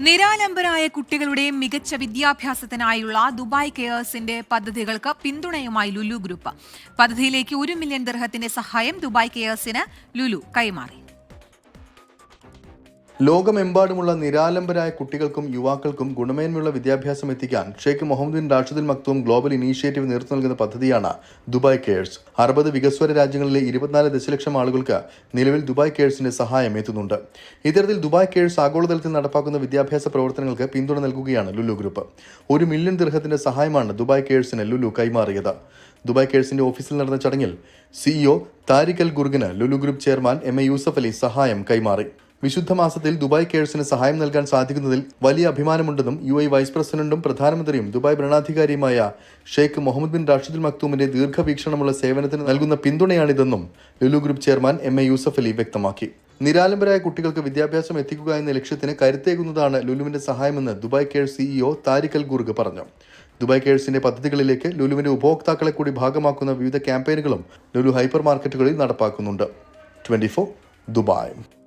നിരാലംബരായ കുട്ടികളുടെ മികച്ച വിദ്യാഭ്യാസത്തിനായുള്ള ദുബായ് കെയേഴ്സിന്റെ പദ്ധതികൾക്ക് പിന്തുണയുമായി ലുലു ഗ്രൂപ്പ്. പദ്ധതിയിലേക്ക് ഒരു മില്യൺ ദർഹത്തിന്റെ സഹായം ദുബായ് കെയേഴ്സിന് ലുലു കൈമാറി. ലോകമെമ്പാടുമുള്ള നിരാലംബരായ കുട്ടികൾക്കും യുവാക്കൾക്കും ഗുണമേന്മയുള്ള വിദ്യാഭ്യാസം എത്തിക്കാൻ Sheikh Mohammed bin Rashid Al Maktoum global initiative നേതൃത്വം നൽകുന്ന പദ്ധതിയാണ് ദുബായ് കെയർസ്. അറുപത് വികസ്വര രാജ്യങ്ങളിലെ ഇരുപത്തിനാല് ദശലക്ഷം ആളുകൾക്ക് നിലവിൽ ദുബായ് കെയർസിന്റെ സഹായം എത്തുന്നുണ്ട്. ഇത്തരത്തിൽ ദുബായ് കെയർസ് ആഗോളതലത്തിൽ നടപ്പാക്കുന്ന വിദ്യാഭ്യാസ പ്രവർത്തനങ്ങൾക്ക് പിന്തുണ നൽകുകയാണ് ലുലു ഗ്രൂപ്പ്. ഒരു മില്യൺ ദീർഘത്തിന്റെ സഹായമാണ് ദുബായ് കെയർസിന് ലുലു കൈമാറിയത്. ദുബായ് കെയർസിന്റെ ഓഫീസിൽ നടന്ന ചടങ്ങിൽ CEO Tariq Al ഗുർഗിന് Lulu group chairman M A Yusuff Ali സഹായം കൈമാറി. വിശുദ്ധ മാസത്തിൽ ദുബായ് കെയേഴ്സിന് സഹായം നൽകാൻ സാധിക്കുന്നതിൽ വലിയ അഭിമാനമുണ്ടെന്നും യു വൈസ് പ്രസിഡന്റും പ്രധാനമന്ത്രിയും Dubai ഭരണാധികാരിയുമായ Sheikh Mohammed bin Rashid Al മക്തൂമിന്റെ ദീർഘവീക്ഷണമുള്ള സേവനത്തിന് നൽകുന്ന പിന്തുണയാണിതെന്നും Lulu group chairman M A Yusuff Ali വ്യക്തമാക്കി. നിരാലംബരായ കുട്ടികൾക്ക് വിദ്യാഭ്യാസം എത്തിക്കുക എന്ന ലക്ഷ്യത്തിന് കരുത്തേകുന്നതാണ് ലുലുവിന്റെ സഹായമെന്ന് Dubai Care CEO Tariq Al Gurg പറഞ്ഞു. ദുബായ് കേഴ്സിന്റെ പദ്ധതികളിലേക്ക് ലുലുവിന്റെ ഉപഭോക്താക്കളെ കൂടി ഭാഗമാക്കുന്ന വിവിധ ക്യാമ്പയിനുകളും ലുലു ഹൈപ്പർ മാർക്കറ്റുകളിൽ നടപ്പാക്കുന്നുണ്ട്. Twenty Dubai.